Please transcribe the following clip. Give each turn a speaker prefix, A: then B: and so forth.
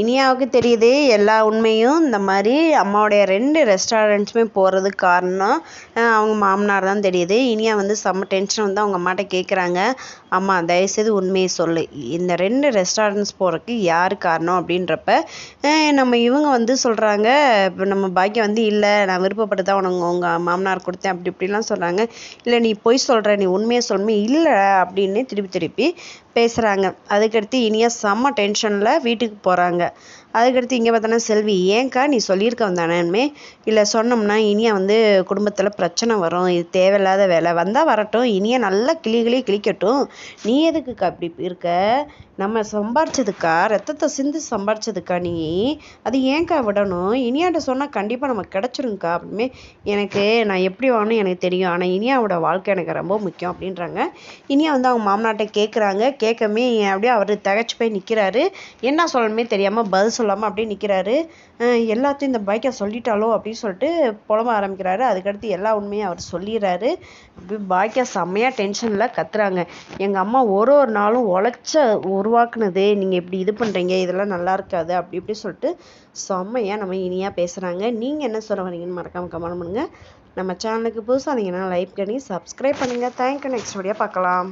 A: இனியாவுக்கு தெரியுது எல்லா உண்மையும். இந்த மாதிரி அம்மாவுடைய ரெண்டு ரெஸ்டாரண்ட்ஸுமே போகிறதுக்கு காரணம் அவங்க மாமனார் தான் தெரியுது. இனியா வந்து செம்ம டென்ஷன் வந்து அவங்க அம்மாட்ட கேட்குறாங்க அம்மா தயவுசெய்து உண்மையை சொல்லு. இந்த ரெண்டு ரெஸ்டாரண்ட்ஸ் போகிறதுக்கு யார் காரணம் அப்படின்றப்ப நம்ம இவங்க வந்து சொல்கிறாங்க இப்போ நம்ம பாக்கியம் வந்து இல்லை நான் விருப்பப்பட்டு தான் உனக்கு உங்கள் மாமனார் கொடுத்தேன் அப்படி இப்படிலாம் சொல்கிறாங்க இல்லை நீ பொய் சொல்கிற நீ உண்மையை சொல்லுமே இல்லை அப்படின்னு திருப்பி திருப்பி பேசுகிறாங்க அதுக்கடுத்து இனியா செம்ம டென்ஷனில் வீட்டுக்கு போகிறாங்க சொல்கிறாங்க அதுக்கடுத்து இங்கே பார்த்தோன்னா செல்வி ஏன்க்கா நீ சொல்லியிருக்க வந்தானே இல்லை சொன்னோம்னா இனியா வந்து குடும்பத்தில் பிரச்சனை வரும் இது தேவையில்லாத வேலை. வந்தால் வரட்டும் இனியா நல்லா கிளிகளே கிளிக்கட்டும். நீ எதுக்குக்கா இப்படி இருக்க? நம்ம சம்பாரிச்சதுக்கா? ரத்தத்தை சிந்து சம்பாரிச்சதுக்கா நீ? அது ஏன்க்கா விடணும்? இனியாட்ட சொன்னால் கண்டிப்பாக நமக்கு கிடச்சிருங்க்கா அப்படிமே எனக்கு நான் எப்படி வாங்கணும் எனக்கு தெரியும். ஆனால் இனியாவோட வாழ்க்கை எனக்கு ரொம்ப முக்கியம் அப்படின்றாங்க. இனியா வந்து அவங்க மாமனாட்ட கேட்குறாங்க கேட்கமே அப்படியே அவர் தகச்சு போய் நிற்கிறாரு என்ன சொல்லணுமே தெரியாமல் பதில் சொல்லாமல் அப்படியே நிற்கிறாரு எல்லாத்தையும் இந்த பைக்கை சொல்லிட்டாலோ அப்படின்னு சொல்லிட்டு புலம்ப ஆரம்பிக்கிறாரு. அதுக்கடுத்து எல்லா உண்மையும் அவர் சொல்லிடுறாரு. அப்படி பாக்கியா செம்மையாக டென்ஷனில் கத்துறாங்க. எங்கள் அம்மா ஒரு ஒரு நாளும் உழைச்ச உருவாக்குனது நீங்கள் இப்படி இது பண்ணுறீங்க இதெல்லாம் நல்லா இருக்காது அப்படி இப்படி சொல்லிட்டு செம்மையாக நம்ம இனியாக பேசுகிறாங்க நீங்கள் என்ன சொல்ல வரீங்கன்னு மறக்காமல் கமெண்ட் பண்ணுங்கள் நம்ம சேனலுக்கு புதுசாக இருந்தீங்கன்னா லைக் பண்ணி சப்ஸ்கிரைப் பண்ணுங்கள் தேங்க்யூ நெக்ஸ்ட் வீடியோ பார்க்கலாம்.